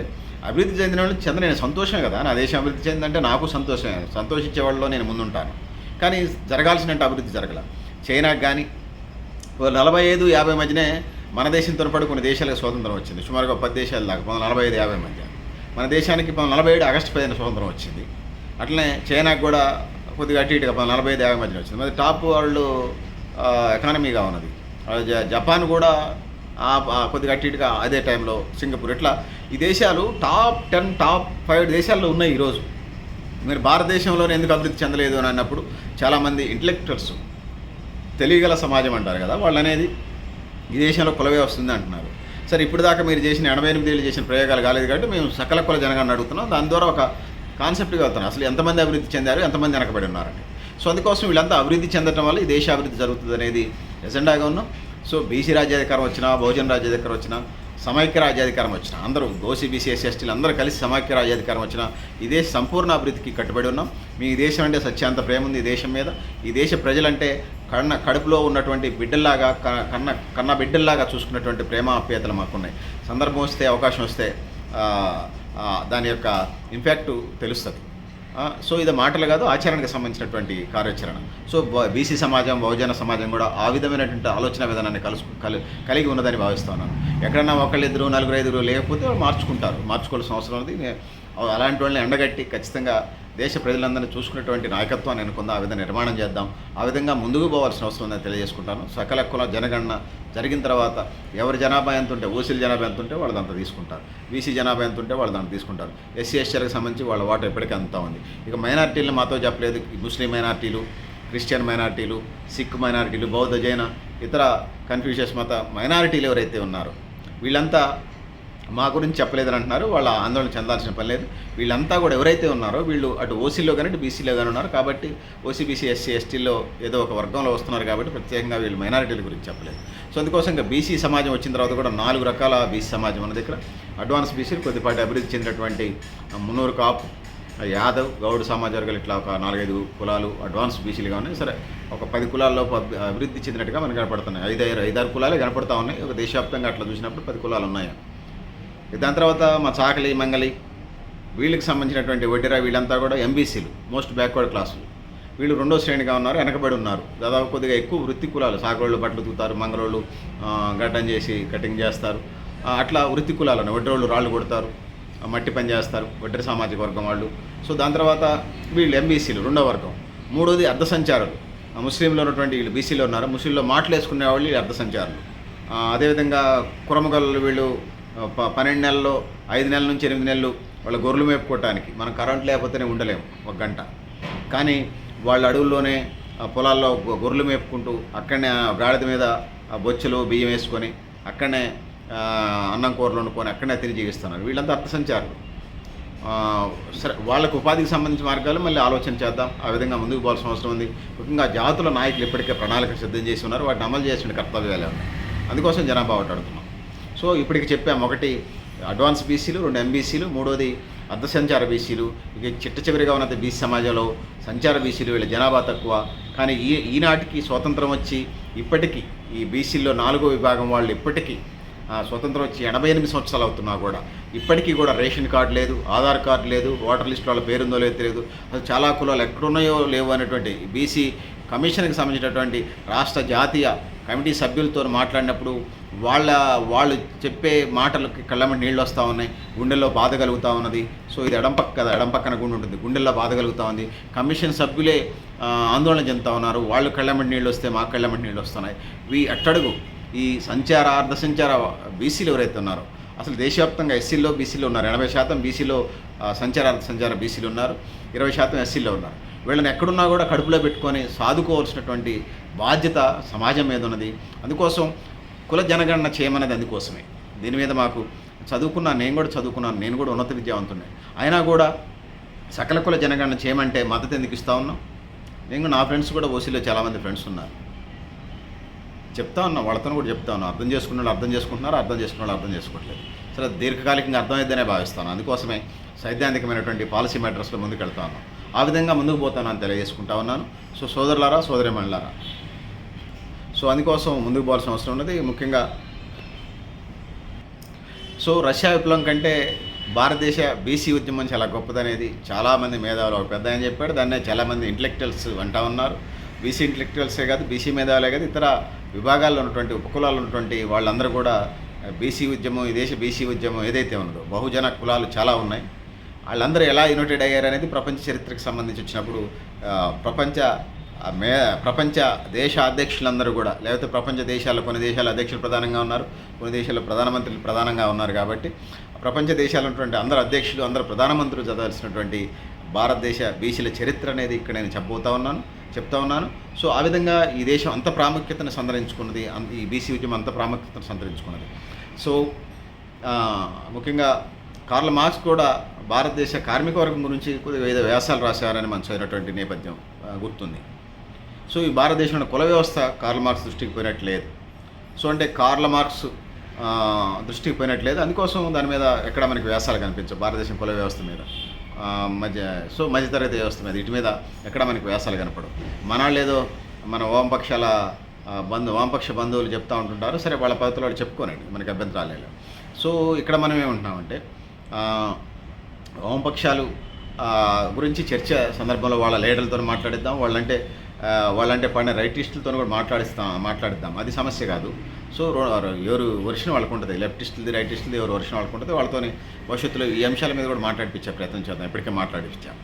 అభివృద్ధి చెందిన వాళ్ళు చెంద నేను సంతోషమే కదా నా దేశం అభివృద్ధి చెందిందంటే నాకు సంతోషమే సంతోషించే వాళ్ళలో నేను ముందుంటాను. కానీ జరగాల్సిన అభివృద్ధి జరగల. చైనాకు కానీ ఓ నలభై ఐదు యాభై మధ్యనే మన దేశంతో పాటు కొన్ని దేశాలకు స్వాతంత్రం వచ్చింది. సుమారుగా పది దేశాల దాకా పంతొమ్మిది నలభై ఐదు యాభై మధ్య. మన దేశానికి పంతొమ్మిది నలభై ఏడు ఆగస్టు పదిహేను స్వాతంత్రం వచ్చింది. అట్లనే చైనాకు కూడా కొద్దిగా అటు ఇటుగా పంతొమ్మిది నలభై ఐదు యాభై మధ్యన వచ్చింది. మరి టాప్ వాళ్ళు ఎకానమీగా ఉన్నది. జపాన్ కూడా ఆ- కొద్దిగా అటు ఇటుగా అదే టైంలో సింగపూర్. ఇట్లా ఈ దేశాలు టాప్ టెన్ టాప్ ఫైవ్ దేశాల్లో ఉన్నాయి ఈరోజు మీరు భారతదేశంలోనే ఎందుకు అభివృద్ధి చెందలేదు అని అన్నప్పుడు చాలామంది ఇంటలెక్చువల్స్ తెలియగల సమాజం అంటారు కదా వాళ్ళు అనేది ఈ దేశంలో కులవే వస్తుంది అంటున్నారు. సరే ఇప్పుడు దాకా మీరు చేసిన ఎనభై ఎనిమిది ఏళ్ళు చేసిన ప్రయోగాలు కాలేదు కాబట్టి మేము సకల కుల జనగాన్ని అడుగుతున్నాం. దాని ద్వారా ఒక కాన్సెప్ట్గా వెళ్తున్నాం. అసలు ఎంతమంది అభివృద్ధి చెందారు ఎంతమంది వెనకబడి ఉన్నారండి. సో అందుకోసం వీళ్ళంతా అభివృద్ధి చెందడం వల్ల ఈ దేశ అభివృద్ధి జరుగుతుంది అనేది ఎజెండాగా ఉన్నాం. సో బీసీ రాజ్యాధికారం వచ్చినా బహుజన రాజ్యాధికారం వచ్చినా సమైక్యరాజ్యాధికారం వచ్చిన అందరూ దోసి బీసీ ఎస్టీలు అందరూ కలిసి సమైక్య రాజ్యాధికారం వచ్చిన ఈ దేశ సంపూర్ణ అభివృద్ధికి కట్టుబడి ఉన్నాం. మీ దేశం అంటే సత్యాంత ప్రేమ ఉంది ఈ దేశం మీద. ఈ దేశ ప్రజలంటే కన్న కడుపులో ఉన్నటువంటి బిడ్డల్లాగా క- కన్న కన్న బిడ్డల్లాగా చూసుకున్నటువంటి ప్రేమ ఆప్యాయతలు మాకున్నాయి. సందర్భం వస్తే అవకాశం వస్తే దాని యొక్క ఇంపాక్ట్ తెలుస్తుంది. సో ఇది మాటలు కాదు ఆచరణకు సంబంధించినటువంటి కార్యాచరణ. సో బీసీ సమాజం బహుజన సమాజం కూడా ఆ విధమైనటువంటి ఆలోచన విధానాన్ని కలుసు కలి కలిగి ఉన్నదని భావిస్తున్నాను ఎక్కడన్నా ఒకళ్ళిద్దరు నలుగురు ఐదుగురు లేకపోతే వాళ్ళు మార్చుకుంటారు. మార్చుకోవాల్సిన అవసరం ఉంది అలాంటి వాళ్ళని ఎండగట్టి ఖచ్చితంగా దేశ ప్రజలందరినీ చూసుకునేటువంటి నాయకత్వాన్ని అనుకుందాం ఆ విధంగా నిర్మాణం చేద్దాం. ఆ విధంగా ముందుకు పోవాల్సిన అవసరం ఉందని తెలియజేసుకుంటాను. సకల కుల జనగణన జరిగిన తర్వాత ఎవరి జనాభా ఎంత ఉంటే ఓసీల జనాభా ఎంత ఉంటే వాళ్ళు దాంట్లో తీసుకుంటారు. బీసీ జనాభా ఎంత ఉంటే వాళ్ళు దాంట్లో తీసుకుంటారు. ఎస్సీ ఎస్టీలకు సంబంధించి వాళ్ళ వాటర్ ఎప్పటికీ అంతా ఉంది. ఇక మైనార్టీలను మాతో చెప్పలేదు. ముస్లిం మైనార్టీలు క్రిస్టియన్ మైనార్టీలు సిక్ మైనార్టీలు బౌద్ధ జైన ఇతర కన్ఫ్యూషియస్ మత మైనారిటీలు ఎవరైతే ఉన్నారో వీళ్ళంతా మా గురించి చెప్పలేదని అంటున్నారు. వాళ్ళ ఆందోళన చెందాల్సిన పని లేదు. వీళ్ళంతా కూడా ఎవరైతే ఉన్నారో వీళ్ళు అటు ఓసీలో కానీ బీసీలో కానీ ఉన్నారు కాబట్టి ఓసీ బీసీ ఎస్సీ ఎస్టీలో ఏదో ఒక వర్గంలో వస్తున్నారు కాబట్టి ప్రత్యేకంగా వీళ్ళు మైనారిటీల గురించి చెప్పలేదు. సో అందుకోసం ఇంకా బీసీ సమాజం వచ్చిన తర్వాత కూడా నాలుగు రకాల బీసీ సమాజం ఉన్నది ఇక్కడ. అడ్వాన్స్ బీసీలు కొద్దిపాటి అభివృద్ధి చెందినటువంటి మున్నూరు కాపు యాదవ్ గౌడ్ సమాజ వర్గాలు ఇట్లా ఒక నాలుగైదు కులాలు అడ్వాన్స్ బీసీలుగా ఉన్నాయి సరే ఒక పది కులాల్లో అభివృద్ధి చెందినట్టుగా మనకు కనపడుతున్నాయి. ఐదారు ఐదారు కులాలే కనపడతా ఉన్నాయి. ఒక దేశవ్యాప్తంగా అట్లా చూసినప్పుడు పది కులాలు ఉన్నాయి? దాని తర్వాత మా చాకలి మంగలి వీళ్ళకి సంబంధించినటువంటి వడ్డీరా వీళ్ళంతా కూడా ఎంబీసీలు మోస్ట్ బ్యాక్వర్డ్ క్లాసులు వీళ్ళు రెండో శ్రేణిగా ఉన్నారు వెనకబడి ఉన్నారు. దాదాపు కొద్దిగా ఎక్కువ వృత్తి కులాలు సాగోళ్ళు బట్టలు తూతారు మంగళోళ్ళు గడ్డం చేసి కటింగ్ చేస్తారు. అట్లా వృత్తి కులాలను వడ్డరోళ్ళు రాళ్ళు కొడతారు మట్టి పని చేస్తారు వడ్డరి సామాజిక వర్గం వాళ్ళు. సో దాని తర్వాత వీళ్ళు ఎంబీసీలు రెండో వర్గం. మూడోది అర్ధ సంచారులు ముస్లింలో ఉన్నటువంటి వీళ్ళు బీసీలో ఉన్నారు. ముస్లింలో మాటలు వేసుకునే వాళ్ళు వీళ్ళు అర్ధ సంచారులు అదేవిధంగా కురమగల్లు వీళ్ళు పన్నెండు నెలల్లో ఐదు నెలల నుంచి ఎనిమిది నెలలు వాళ్ళ గొర్రెలు మేపుకోవటానికి మనం కరెంట్ లేకపోతేనే ఉండలేము ఒక గంట. కానీ వాళ్ళ అడవుల్లోనే పొలాల్లో గొ- గొర్రెలు మేపుకుంటూ అక్కడనే గాడిద మీద బొచ్చులు బియ్యం వేసుకొని అక్కడనే అన్నం కూరలు వండుకొని అక్కడనే తిరిగి జీవిస్తున్నారు. వీళ్ళంతా అర్థసంచారులు. సరే వాళ్ళకు ఉపాధికి సంబంధించిన మార్గాలు మళ్ళీ ఆలోచన చేద్దాం. ఆ విధంగా ముందుకు పోవాల్సిన అవసరం ఉంది. ముఖ్యంగా జాతుల నాయకులు ఇప్పటికే ప్రణాళిక సిద్ధం చేసి ఉన్నారు. వాటిని అమలు చేసిన కర్తవ్యాలే ఉన్నాయి. అందుకోసం జనాభా ఒకటి అడుగుతున్నాం సో ఇప్పటికి చెప్పాము ఒకటి అడ్వాన్స్ బీసీలు రెండు ఎంబీసీలు మూడోది అర్ధ సంచార బీసీలు. ఇక చిట్ట చివరిగా ఉన్నది బీసీ సమాజంలో సంచార బీసీలు వీళ్ళ జనాభా తక్కువ. కానీ ఈ ఈనాటికి స్వాతంత్రం వచ్చి ఇప్పటికీ ఈ బీసీల్లో నాలుగో విభాగం వాళ్ళు ఇప్పటికీ స్వతంత్రం వచ్చి ఎనభై ఎనిమిది సంవత్సరాలు అవుతున్నా కూడా. ఇప్పటికీ కూడా రేషన్ కార్డు లేదు ఆధార్ కార్డు లేదు ఓటర్ లిస్ట్ వాళ్ళ పేరుందో లేదో తెలియదు. అసలు చాలా కులాలు ఎక్కడున్నాయో లేవు అనేటువంటి బీసీ కమిషన్కి సంబంధించినటువంటి రాష్ట్ర జాతీయ కమిటీ సభ్యులతో మాట్లాడినప్పుడు వాళ్ళ వాళ్ళు చెప్పే మాటలకి కళ్ళమని నీళ్ళు వస్తూ ఉన్నాయి గుండెల్లో బాధ కలుగుతూ ఉన్నది. సో ఇది ఎడంపక్క కదా ఎడం పక్కన గుండె ఉంటుంది. గుండెల్లో బాధ కలుగుతూ ఉంది. కమిషన్ సభ్యులే ఆందోళన చెందుతూ ఉన్నారు. వాళ్ళు కళ్ళమని నీళ్ళు వస్తే మా కళ్ళమని నీళ్ళు వస్తున్నాయి. వీ అట్టడుగు. ఈ సంచార అర్ధ సంచార బీసీలు ఎవరైతే ఉన్నారో అసలు దేశవ్యాప్తంగా ఎస్సీలో బీసీలో ఉన్నారు. ఎనభై శాతం బీసీలో సంచార అర్ధ సంచార బీసీలు ఉన్నారు. ఇరవై శాతం ఎస్సీలో ఉన్నారు. వీళ్ళని ఎక్కడున్నా కూడా కడుపులో పెట్టుకొని సాదుకోవాల్సినటువంటి బాధ్యత సమాజం మీద ఉన్నది. అందుకోసం కుల జనగణన చేయమన్నది అందుకోసమే. దీని మీద మాకు చదువుకున్నా నేను కూడా చదువుకున్నాను. నేను కూడా ఉన్నత విద్యావంతుండే అయినా కూడా సకల కుల జనగణన చేయమంటే మద్దతు ఎందుకు ఇస్తా ఉన్నాం? నేను నా ఫ్రెండ్స్ కూడా ఓసీలో చాలామంది ఫ్రెండ్స్ ఉన్నారు. చెప్తా ఉన్నా వాళ్ళతో కూడా చెప్తా ఉన్నా. అర్థం చేసుకున్న వాళ్ళు అర్థం చేసుకుంటున్నారు? అర్థం చేసుకున్న వాళ్ళు అర్థం చేసుకోవట్లేదు. సరే దీర్ఘకాలికంగా అర్థమైద్దనే భావిస్తాను. అందుకోసమే సైద్ధాంతికమైనటువంటి పాలసీ మ్యాటర్స్లో ముందుకు వెళ్తా ఉన్నాను ఆ విధంగా ముందుకు పోతానని తెలియజేసుకుంటా ఉన్నాను. సో సోదరులారా సోదరిమణులారా సో అందుకోసం ముందుకు పోవాల్సిన అవసరం ఉన్నది. ముఖ్యంగా సో రష్యా విప్లవం కంటే భారతదేశ బీసీ ఉద్యమం చాలా గొప్పదనేది చాలామంది మేధావులు ఒక పెద్ద అని చెప్పాడు. దాన్నే చాలామంది ఇంటలెక్చువల్స్ అంటా ఉన్నారు. బీసీ ఇంటలెక్చువల్సే కాదు బీసీ మేధావులే కాదు ఇతర విభాగాల్లో ఉన్నటువంటి ఉపకులాలు ఉన్నటువంటి వాళ్ళందరూ కూడా బీసీ ఉద్యమం ఈ దేశ బీసీ ఉద్యమం ఏదైతే ఉన్నదో బహుజన కులాలు చాలా ఉన్నాయి. వాళ్ళందరూ ఎలా యునైటెడ్ అయ్యారు అనేది ప్రపంచ చరిత్రకు సంబంధించి వచ్చినప్పుడు ప్రపంచ మే ప్రపంచ దేశ అధ్యక్షులందరూ కూడా లేకపోతే ప్రపంచ దేశాల కొన్ని దేశాల అధ్యక్షులు ప్రధానంగా ఉన్నారు కొన్ని దేశాల్లో ప్రధానమంత్రులు ప్రధానంగా ఉన్నారు కాబట్టి ప్రపంచ దేశాలు ఉన్నటువంటి అందరు అధ్యక్షులు అందరు ప్రధానమంత్రులు చదవాల్సినటువంటి భారతదేశ బీసీల చరిత్ర అనేది ఇక్కడ నేను చెప్పబోతా ఉన్నాను చెప్తా ఉన్నాను. సో ఆ విధంగా ఈ దేశం అంత ప్రాముఖ్యతను సంతరించుకున్నది ఈ బీసీ ఉద్యమం అంత ప్రాముఖ్యతను సంతరించుకున్నది. సో ముఖ్యంగా కార్ల మార్క్స్ కూడా భారతదేశ కార్మిక వర్గం గురించి కొద్దిగా వ్యాసాలు రాశారని మనం చదివినటువంటి నేపథ్యం గుర్తుంది. సో ఈ భారతదేశంలో కుల వ్యవస్థ కార్ల మార్క్స్ దృష్టికి పోయినట్లేదు. సో అంటే కార్ల మార్క్స్ దృష్టికి పోయినట్లేదు. అందుకోసం దాని మీద ఎక్కడ మనకి వ్యాసాలు కనిపించవు భారతదేశం కుల వ్యవస్థ మీద. మధ్య సో మధ్యతరగతి వ్యవస్థ మీద ఇటు మీద ఎక్కడ మనకి వ్యాసాలు కనపడవు. మన మన వామపక్షాల బంధు వామపక్ష బంధువులు చెప్తూ ఉంటుంటారు. సరే వాళ్ళ పద్ధతిలో వాళ్ళు చెప్పుకోనండి. మనకి అభ్యంతరాలు లేదు సో ఇక్కడ మనం ఏమంటున్నామంటే వామపక్షాలు గురించి చర్చ సందర్భంలో వాళ్ళ లీడర్లతో మాట్లాడిద్దాం. వాళ్ళంటే వాళ్ళంటే పడిన రైటిస్టులతో కూడా మాట్లాడిస్తాం మాట్లాడిద్దాం. అది సమస్య కాదు. సో ఎవరు వర్షన్ వాళ్ళకు ఉంటుంది. లెఫ్టిస్టులది రైటిస్టులది ఎవరు వర్షన్ వాళ్ళకు ఉంటుంది వాళ్ళతోని భవిష్యత్తులో ఈ అంశాల మీద కూడా మాట్లాడిపించే ప్రయత్నం చేద్దాం. ఇప్పటికే మాట్లాడిపించాం.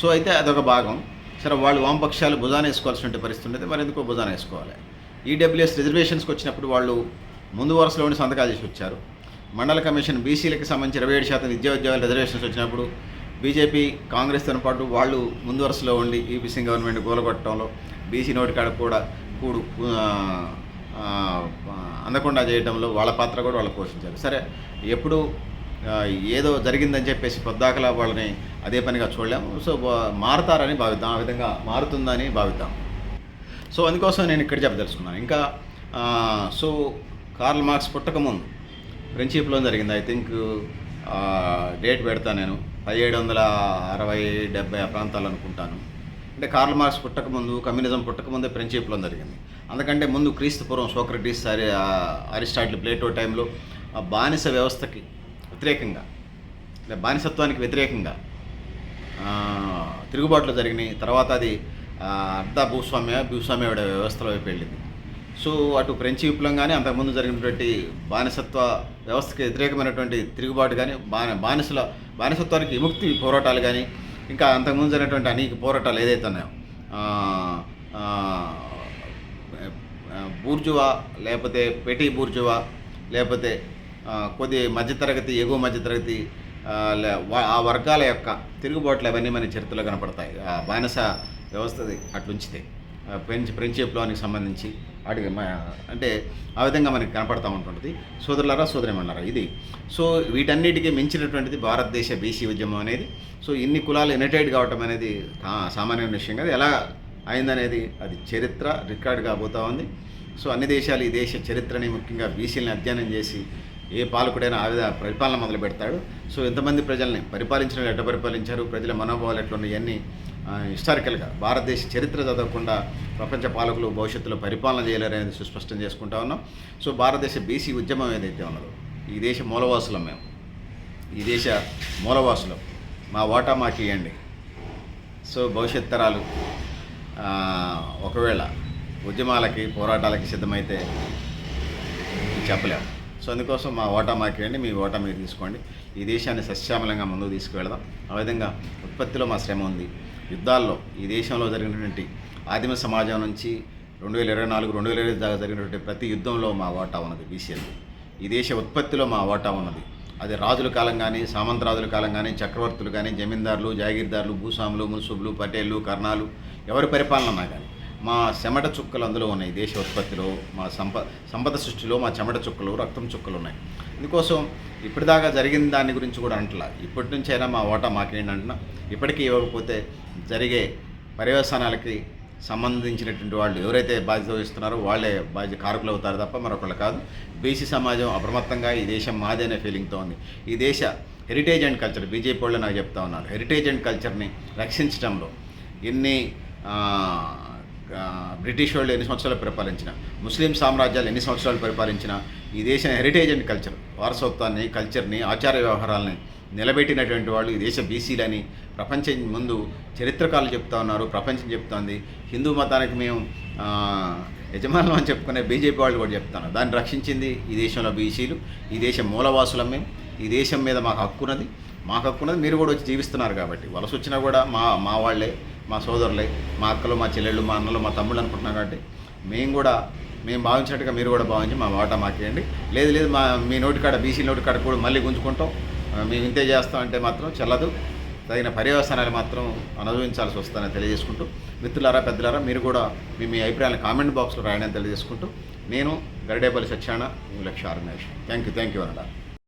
సో అయితే అదొక భాగం. సరే వాళ్ళు వామపక్షాలు భుజాన వేసుకోవాల్సిన పరిస్థితి ఉండేది. మరి ఎందుకో భుజాన వేసుకోవాలి? ఈడబ్ల్యూఎస్ రిజర్వేషన్స్కి వచ్చినప్పుడు వాళ్ళు ముందు వరుసలో ఉండి సంతకాలు చేసి వచ్చారు. మండల కమిషన్ బీసీలకు సంబంధించి ఇరవై ఏడు శాతం విద్యా ఉద్యోగాల రిజర్వేషన్స్ వచ్చినప్పుడు బీజేపీ కాంగ్రెస్తో పాటు వాళ్ళు ముందు వరుసలో ఉండి ఈపీసీ గవర్నమెంట్ గోలగొట్టడంలో బీసీ నోటి కాడ కూడా కూడు అందకుండా చేయడంలో వాళ్ళ పాత్ర కూడా వాళ్ళు పోషించారు. సరే ఎప్పుడు ఏదో జరిగిందని చెప్పేసి పొద్దాకలా వాళ్ళని అదే పనిగా చూడలేము సో మారతారని భావిద్దాం. ఆ విధంగా మారుతుందని భావిద్దాం. సో అందుకోసం నేను ఇక్కడ చెప్పదలుచుకున్నాను. ఇంకా సో కార్ల్ మార్క్స్ పుట్టకముందు ఫ్రెండ్షిప్లో జరిగింది. ఐ థింక్ డేట్ పెడతా నేను. పదిహేడు వందల అరవై డెబ్బై ఆ ప్రాంతాలు అనుకుంటాను. అంటే కార్ల్ మార్క్స్ పుట్టకముందు కమ్యూనిజం పుట్టకముందే ఫ్రెండ్షిప్లో జరిగింది. అందుకంటే ముందు క్రీస్తు పూర్వం సోక్రటీస్ అరి అరిస్టాటిల్ ప్లేటో టైంలో ఆ బానిస వ్యవస్థకి వ్యతిరేకంగా అంటే బానిసత్వానికి వ్యతిరేకంగా తిరుగుబాట్లు జరిగినాయి. తర్వాత అది అర్ధ భూస్వామ్య భూస్వామ్య వ్యవస్థలో వైపు వెళ్ళింది సో అటు ఫ్రెంచ్ విప్లవం కానీ అంతకుముందు జరిగినటువంటి బానిసత్వ వ్యవస్థకి వ్యతిరేకమైనటువంటి తిరుగుబాటు కానీ బాని బానిసల బానిసత్వానికి విముక్తి పోరాటాలు కానీ ఇంకా అంతకుముందు జరిగినటువంటి అనేక పోరాటాలు ఏదైతే ఉన్నాయో బూర్జువా లేకపోతే పెటీ బూర్జువా లేకపోతే కొద్ది మధ్యతరగతి ఎగువ మధ్యతరగతి ఆ, వర్గాల యొక్క తిరుగుబాట్లు అవన్నీ మన చరిత్రలో కనపడతాయి. ఆ బానిస వ్యవస్థది అట్లుంచితే ఫ్రెంచ్ ఫ్రెంచ్ విప్లవానికి సంబంధించి. అడిగి మ- అంటే ఆ విధంగా మనకి కనపడతా ఉంటుంటుంది. సోదరులారా సోదరిమన్నారా ఇది. సో వీటన్నిటికీ మించినటువంటిది భారతదేశ బీసీ ఉద్యమం అనేది. సో ఇన్ని కులాలు యునైటెడ్ కావటం అనేది సామాన్యమైన విషయం కాదు. ఎలా అయిందనేది అది చరిత్ర రికార్డ్ కాబోతా ఉంది. సో అన్ని దేశాలు ఈ దేశ చరిత్రని ముఖ్యంగా బీసీలని అధ్యయనం చేసి ఏ పాలకుడైనా ఆ విధ పరిపాలన మొదలు పెడతాడు సో ఎంతమంది ప్రజల్ని పరిపాలించిన ఎట్ట పరిపాలించారు ప్రజల మనోభావాలు ఎట్లున్నాయి ఇవన్నీ హిస్టారికల్గా భారతదేశ చరిత్ర చదవకుండా ప్రపంచ పాలకులు భవిష్యత్తులో పరిపాలన చేయలేరనేది సుస్పష్టం చేసుకుంటా ఉన్నాం. సో భారతదేశ బీసీ ఉద్యమం ఏదైతే ఉన్నదో ఈ దేశ మూలవాసులం మేము. ఈ దేశ మూలవాసులం. మా ఓటా మాకు ఇవ్వండి. సో భవిష్యత్ తరాలు ఒకవేళ ఉద్యమాలకి పోరాటాలకి సిద్ధమైతే చెప్పలేము సో అందుకోసం మా ఓటా మాకు ఇవ్వండి మీ ఓటా మీరు తీసుకోండి. ఈ దేశాన్ని సస్యామలంగా ముందుకు తీసుకువెళదాం. ఆ విధంగా ఉత్పత్తిలో మా శ్రమ ఉంది. యుద్ధాల్లో ఈ దేశంలో జరిగినటువంటి ఆదిమ సమాజం నుంచి రెండు వేల ఇరవై నాలుగు రెండు వేల ఇరవై దాకా జరిగినటువంటి ప్రతి యుద్ధంలో మా వాటా ఉన్నది బీసీఎల్ ఈ దేశ ఉత్పత్తిలో మా వాటా ఉన్నది. అది రాజుల కాలం కానీ సామంతరాజుల కాలం కానీ చక్రవర్తులు కానీ జమీందారులు జాగీర్దారులు భూస్వాములు మున్సుబులు పటేళ్ళు కర్ణాలు ఎవరి పరిపాలన ఉన్నా కానీ. మా చెమట చుక్కలు అందులో ఉన్నాయి. దేశ ఉత్పత్తిలో మా సంప సంపద సృష్టిలో మా చెమట చుక్కలు రక్తం చుక్కలు ఉన్నాయి. అందుకోసం ఇప్పటిదాకా జరిగిన దాని గురించి కూడా అంటలా. ఇప్పటి నుంచి అయినా మా ఓటా మాకేంటి అంటున్నా ఇప్పటికీ ఇవ్వకపోతే జరిగే పర్యవసానాలకి సంబంధించినటువంటి వాళ్ళు ఎవరైతే బాధ్యత వహిస్తున్నారో వాళ్ళే బాధ్యత కారకులు అవుతారు తప్ప మరొకళ్ళు కాదు. బీసీ సమాజం అప్రమత్తంగా ఈ దేశం మాదే ఫీలింగ్తో ఉంది. ఈ దేశ హెరిటేజ్ అండ్ కల్చర్ బీజేపీ వాళ్ళు నాకు చెప్తా ఉన్నారు. హెరిటేజ్ అండ్ కల్చర్ని రక్షించడంలో ఎన్ని బ్రిటిష్ వాళ్ళు ఎన్ని సంవత్సరాలు పరిపాలించిన ముస్లిం సామ్రాజ్యాలు ఎన్ని సంవత్సరాలు పరిపాలించిన ఈ దేశ హెరిటేజ్ అండ్ కల్చర్ వారసత్వాన్ని కల్చర్ని ఆచార వ్యవహారాలని నిలబెట్టినటువంటి వాళ్ళు ఈ దేశ బీసీలని ప్రపంచం ముందు చరిత్రకారులు చెప్తా ఉన్నారు ప్రపంచం చెప్తోంది. హిందూ మతానికి మేము యజమానులు అని చెప్పుకునే బీజేపీ వాళ్ళు కూడా చెప్తాను దాన్ని రక్షించింది ఈ దేశంలో బీసీలు ఈ దేశం మూలవాసులం మేము ఈ దేశం మీద మాకు హక్కున్నది మాకు హక్కున్నది మీరు కూడా వచ్చి జీవిస్తున్నారు కాబట్టి. వలస వచ్చినా కూడా మా మా వాళ్ళే. మా సోదరులే మా అక్కలు మా చెల్లెళ్ళు మా అన్నలు మా తమ్ముళ్ళు అనుకుంటున్నాం కాబట్టి మేము కూడా మేము భావించినట్టుగా మీరు కూడా భావించి మా వాటా మాకేయండి. లేదు లేదు మా మీ నోటి కాడ బీసీ నోటి కాడ కూడా మళ్ళీ గుంజుకుంటాం. మేము ఇంతే చేస్తాం అంటే మాత్రం చెల్లదు. తగిన పర్యవసానాలు మాత్రం అనుభవించాల్సి వస్తుందని తెలియజేసుకుంటూ మిత్రులారా పెద్దలారా మీరు కూడా మీ మీ అభిప్రాయాలను కామెంట్ బాక్స్లో రాయడానికి తెలియజేసుకుంటూ నేను Garidepalli సత్యాన Lakshya organisation. Thank you thank you అన్నారా